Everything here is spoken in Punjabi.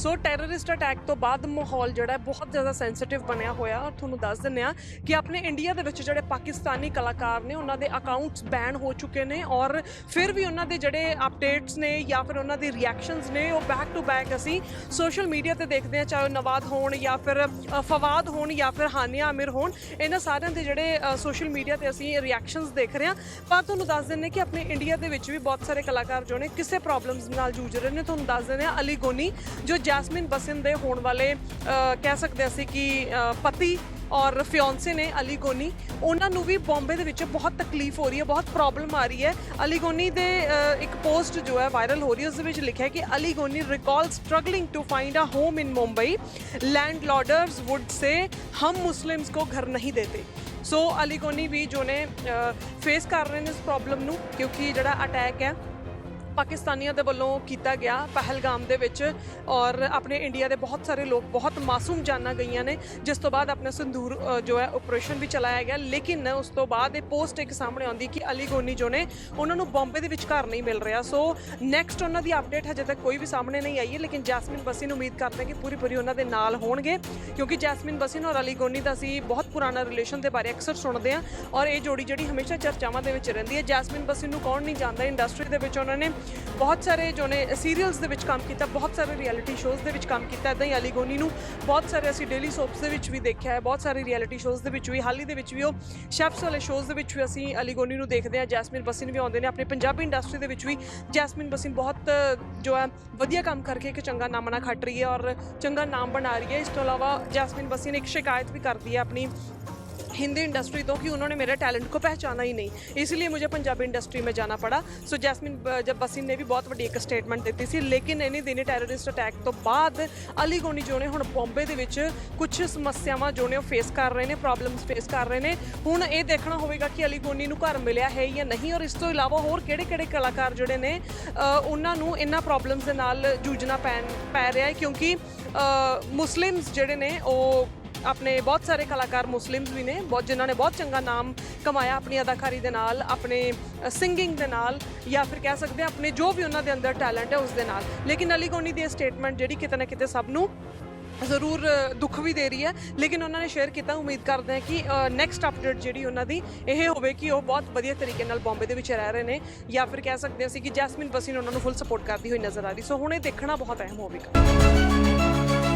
ਸੋ ਟੈਰਰਿਸਟ ਅਟੈਕ ਤੋਂ ਬਾਅਦ ਮਾਹੌਲ ਜਿਹੜਾ ਬਹੁਤ ਜ਼ਿਆਦਾ ਸੈਂਸਿਟਿਵ ਬਣਿਆ ਹੋਇਆ। ਔਰ ਤੁਹਾਨੂੰ ਦੱਸ ਦਿੰਦੇ ਆ ਕਿ ਆਪਣੇ ਇੰਡੀਆ ਦੇ ਵਿੱਚ ਜਿਹੜੇ ਪਾਕਿਸਤਾਨੀ ਕਲਾਕਾਰ ਨੇ, ਉਹਨਾਂ ਦੇ ਅਕਾਊਂਟਸ ਬੈਨ ਹੋ ਚੁੱਕੇ ਨੇ ਔਰ ਫਿਰ ਵੀ ਉਹਨਾਂ ਦੇ ਜਿਹੜੇ ਅਪਡੇਟਸ ਨੇ ਜਾਂ ਫਿਰ ਉਹਨਾਂ ਦੀ ਰਿਐਕਸ਼ਨਸ ਨੇ, ਉਹ ਬੈਕ ਟੂ ਬੈਕ ਅਸੀਂ ਸੋਸ਼ਲ ਮੀਡੀਆ ਤੇ ਦੇਖਦੇ ਆ ਚਾਹੇ ਉਹ ਨਵਾਦ ਹੋਣ ਜਾਂ ਫਿਰ ਫਵਾਦ ਹੋਣ ਜਾਂ ਫਿਰ ਹਾਨੀਆ ਆਮਿਰ ਹੋਣ, ਇਹਨਾਂ ਸਾਰਿਆਂ ਦੇ ਜਿਹੜੇ ਸੋਸ਼ਲ ਮੀਡੀਆ ਤੇ ਅਸੀਂ ਰਿਐਕਸ਼ਨਸ ਦੇਖ ਰਹੇ ਹਾਂ। ਪਰ ਤੁਹਾਨੂੰ ਦੱਸ ਦਿੰਦੇ ਕਿ ਆਪਣੇ ਇੰਡੀਆ ਦੇ ਵਿੱਚ ਵੀ ਬਹੁਤ ਸਾਰੇ ਕਲਾਕਾਰ ਜੋ ਨੇ, ਕਿਸੇ ਪ੍ਰੋਬਲਮਸ ਨਾਲ ਜੂਝ ਰਹੇ ਨੇ। ਤੁਹਾਨੂੰ ਦੱਸ ਦਿੰਦੇ ਆ ਅਲੀ ਗੋਨੀ, ਜੋ ਜੈਸਮਿਨ ਬਸਿਨ ਦੇ ਹੋਣ ਵਾਲੇ ਕਹਿ ਸਕਦੇ ਅਸੀਂ ਕਿ ਪਤੀ ਔਰ ਫਿਓਂਸੇ ਨੇ ਅਲੀ ਗੋਨੀ, ਉਹਨਾਂ ਨੂੰ ਵੀ ਬੰਬੇ ਦੇ ਵਿੱਚ ਬਹੁਤ ਤਕਲੀਫ ਹੋ ਰਹੀ ਹੈ, ਬਹੁਤ ਪ੍ਰੋਬਲਮ ਆ ਰਹੀ ਹੈ। ਅਲੀ ਗੋਨੀ ਦੇ ਇੱਕ ਪੋਸਟ ਜੋ ਹੈ ਵਾਇਰਲ ਹੋ ਰਹੀ ਹੈ, ਉਸ ਵਿੱਚ ਲਿਖਿਆ ਕਿ Ali Goni recall struggling to find a home in Mumbai land landlords would say hmm Muslims ਕੋ ਘਰ ਨਹੀਂ ਦੇਤੇ। ਸੋ ਅਲੀ ਗੋਨੀ ਵੀ ਜੋ ਨੇ ਫੇਸ ਕਰ ਰਹੇ ਨੇ ਇਸ ਪ੍ਰੋਬਲਮ ਨੂੰ, ਕਿਉਂਕਿ ਜਿਹੜਾ ਅਟੈਕ ਹੈ ਪਾਕਿਸਤਾਨੀਆਂ ਦੇ ਵੱਲੋਂ ਕੀਤਾ ਗਿਆ ਪਹਿਲਗਾਮ ਦੇ ਵਿੱਚ ਔਰ ਆਪਣੇ ਇੰਡੀਆ ਦੇ ਬਹੁਤ ਸਾਰੇ ਲੋਕ ਬਹੁਤ ਮਾਸੂਮ ਜਾਨਾਂ ਗਈਆਂ ਨੇ, ਜਿਸ ਤੋਂ ਬਾਅਦ ਆਪਣਾ ਸੰਦੂਰ ਜੋ ਹੈ ਆਪਰੇਸ਼ਨ ਵੀ ਚਲਾਇਆ ਗਿਆ। ਲੇਕਿਨ ਉਸ ਤੋਂ ਬਾਅਦ ਇਹ ਪੋਸਟ ਇੱਕ ਸਾਹਮਣੇ ਆਉਂਦੀ ਕਿ ਅਲੀ ਗੋਨੀ ਜੋ ਨੇ, ਉਹਨਾਂ ਨੂੰ ਬੰਬੇ ਦੇ ਵਿੱਚ ਘਰ ਨਹੀਂ ਮਿਲ ਰਿਹਾ। ਸੋ ਨੈਕਸਟ ਉਹਨਾਂ ਦੀ ਅਪਡੇਟ ਹਜੇ ਤੱਕ ਕੋਈ ਵੀ ਸਾਹਮਣੇ ਨਹੀਂ ਆਈ ਹੈ, ਲੇਕਿਨ ਜੈਸਮਿਨ ਬਸਿਨ ਉਮੀਦ ਕਰਦੇ ਕਿ ਪੂਰੀ ਪੂਰੀ ਉਹਨਾਂ ਦੇ ਨਾਲ ਹੋਣਗੇ, ਕਿਉਂਕਿ ਜੈਸਮਿਨ ਬਸਿਨ ਔਰ ਅਲੀ ਗੋਨੀ ਦਾ ਅਸੀਂ ਬਹੁਤ ਪੁਰਾਣਾ ਰਿਲੇਸ਼ਨ ਦੇ ਬਾਰੇ ਅਕਸਰ ਸੁਣਦੇ ਹਾਂ। ਔਰ ਇਹ ਜੋੜੀ ਜਿਹੜੀ ਹਮੇਸ਼ਾ ਚਰਚਾਵਾਂ ਦੇ ਵਿੱਚ ਰਹਿੰਦੀ ਹੈ। ਜੈਸਮਿਨ ਬਸਿਨ ਨੂੰ ਕੌਣ ਨਹੀਂ ਜਾਣਦਾ ਇੰਡਸਟਰੀ ਦੇ ਵਿੱਚ ਉਹਨਾਂ ਨੇ ਬਹੁਤ ਸਾਰੇ ਜੋ ਨੇ ਸੀਰੀਅਲਸ ਦੇ ਵਿੱਚ ਕੰਮ ਕੀਤਾ, ਬਹੁਤ ਸਾਰੇ ਰਿਐਲਿਟੀ ਸ਼ੋਜ਼ ਦੇ ਵਿੱਚ ਕੰਮ ਕੀਤਾ ਇਦਾਂ ਹੀ ਅਲੀ ਗੋਨੀ ਨੂੰ ਬਹੁਤ ਸਾਰੇ ਅਸੀਂ ਡੇਲੀ ਸੋਪਸ ਦੇ ਵਿੱਚ ਵੀ ਦੇਖਿਆ ਹੈ, ਬਹੁਤ ਸਾਰੇ ਰਿਐਲਿਟੀ ਸ਼ੋਜ਼ ਦੇ ਵਿੱਚ ਵੀ, ਹਾਲ ਹੀ ਦੇ ਵਿੱਚ ਵੀ ਉਹ ਸ਼ੈਫਸ ਵਾਲੇ ਸ਼ੋਜ਼ ਦੇ ਵਿੱਚ ਵੀ ਅਸੀਂ ਅਲੀ ਗੋਨੀ ਨੂੰ ਦੇਖਦੇ ਹਾਂ, ਜੈਸਮਿਨ ਬਸਿਨ ਵੀ ਆਉਂਦੇ ਨੇ, ਆਪਣੀ ਪੰਜਾਬੀ ਇੰਡਸਟਰੀ ਦੇ ਵਿੱਚ ਵੀ ਜੈਸਮਿਨ ਬਸਿਨ ਬਹੁਤ ਜੋ ਹੈ ਵਧੀਆ ਕੰਮ ਕਰਕੇ ਇੱਕ ਚੰਗਾ ਨਾਮਣਾ ਖੱਟ ਰਹੀ ਹੈ ਔਰ ਚੰਗਾ ਨਾਮ ਬਣਾ ਰਹੀ ਹੈ, ਇਸ ਤੋਂ ਇਲਾਵਾ ਜੈਸਮਿਨ ਬਸਿਨ ਇੱਕ ਸ਼ਿਕਾਇਤ ਵੀ ਕਰਦੀ ਹੈ ਆਪਣੀ हिंदी इंडस्ट्री तो कि उन्होंने मेरे टैलेंट को पहचाना ही नहीं इसलिए मुझे पंजाबी इंडस्ट्री में जाना पड़ा सो जैस्मिन ब- जब बसिन ने भी बहुत ਵੱਡੀ ਇੱਕ ਸਟੇਟਮੈਂਟ ਦਿੱਤੀ ਸੀ ਲੇਕਿਨ ਇਨੀ ਦਿਨੀ ਟੈਰਰਿਸਟ ਅਟੈਕ ਤੋਂ ਬਾਅਦ ਅਲੀ ਗੋਨੀ ਜੋ ਨੇ ਹੁਣ ਬੰਬੇ ਦੇ ਵਿੱਚ ਕੁਝ ਸਮੱਸਿਆਵਾਂ ਜੋ ਨੇ ਉਹ ਫੇਸ ਕਰ ਰਹੇ ਨੇ ਪ੍ਰੋਬਲਮਸ ਫੇਸ ਕਰ ਰਹੇ ਨੇ ਹੁਣ ਇਹ ਦੇਖਣਾ ਹੋਵੇਗਾ ਕਿ ਅਲੀ ਗੋਨੀ ਨੂੰ ਘਰ ਮਿਲਿਆ ਹੈ ਜਾਂ ਨਹੀਂ ਔਰ ਇਸ ਤੋਂ ਇਲਾਵਾ ਹੋਰ ਕਿਹੜੇ-ਕਿਹੜੇ ਕਲਾਕਾਰ ਜਿਹੜੇ ਨੇ ਅ, ਉਹਨਾਂ ਨੂੰ ਇਹਨਾਂ ਪ੍ਰੋਬਲਮਸ ਦੇ ਨਾਲ ਜੂਝਣਾ ਪੈਣ ਪੈ ਰਿਹਾ ਹੈ ਕਿਉਂਕਿ ਮੁਸਲਿਮਸ ਜਿਹੜੇ ਨੇ ਉਹ ਆਪਣੇ ਬਹੁਤ ਸਾਰੇ ਕਲਾਕਾਰ ਮੁਸਲਿਮਸ ਵੀ ਨੇ, ਬਹੁਤ ਜਿਨ੍ਹਾਂ ਨੇ ਬਹੁਤ ਚੰਗਾ ਨਾਮ ਕਮਾਇਆ ਆਪਣੀ ਅਦਾਕਾਰੀ ਦੇ ਨਾਲ, ਆਪਣੇ ਸਿੰਗਿੰਗ ਦੇ ਨਾਲ, ਜਾਂ ਫਿਰ ਕਹਿ ਸਕਦੇ ਹਾਂ ਆਪਣੇ ਜੋ ਵੀ ਉਹਨਾਂ ਦੇ ਅੰਦਰ ਟੈਲੈਂਟ ਹੈ ਉਸ ਦੇ ਨਾਲ। ਲੇਕਿਨ ਅਲੀ ਗੋਨੀ ਦੀ ਇਹ ਸਟੇਟਮੈਂਟ ਜਿਹੜੀ ਕਿਤੇ ਨਾ ਕਿਤੇ ਸਭ ਨੂੰ ਜ਼ਰੂਰ ਦੁੱਖ ਵੀ ਦੇ ਰਹੀ ਹੈ। ਲੇਕਿਨ ਉਹਨਾਂ ਨੇ ਸ਼ੇਅਰ ਕੀਤਾ, ਉਮੀਦ ਕਰਦੇ ਹਾਂ ਕਿ ਨੈਕਸਟ ਅਪਡੇਟ ਜਿਹੜੀ ਉਹਨਾਂ ਦੀ ਇਹ ਹੋਵੇ ਕਿ ਉਹ ਬਹੁਤ ਵਧੀਆ ਤਰੀਕੇ ਨਾਲ ਬੰਬੇ ਦੇ ਵਿੱਚ ਰਹਿ ਰਹੇ ਨੇ, ਜਾਂ ਫਿਰ ਕਹਿ ਸਕਦੇ ਅਸੀਂ ਕਿ ਜੈਸਮਿਨ ਬਸਿਨ ਉਹਨਾਂ ਨੂੰ ਫੁੱਲ ਸਪੋਰਟ ਕਰਦੀ ਹੋਈ ਨਜ਼ਰ ਆ ਰਹੀ। ਸੋ ਹੁਣ ਇਹ ਦੇਖਣਾ ਬਹੁਤ ਅਹਿਮ ਹੋਵੇਗਾ।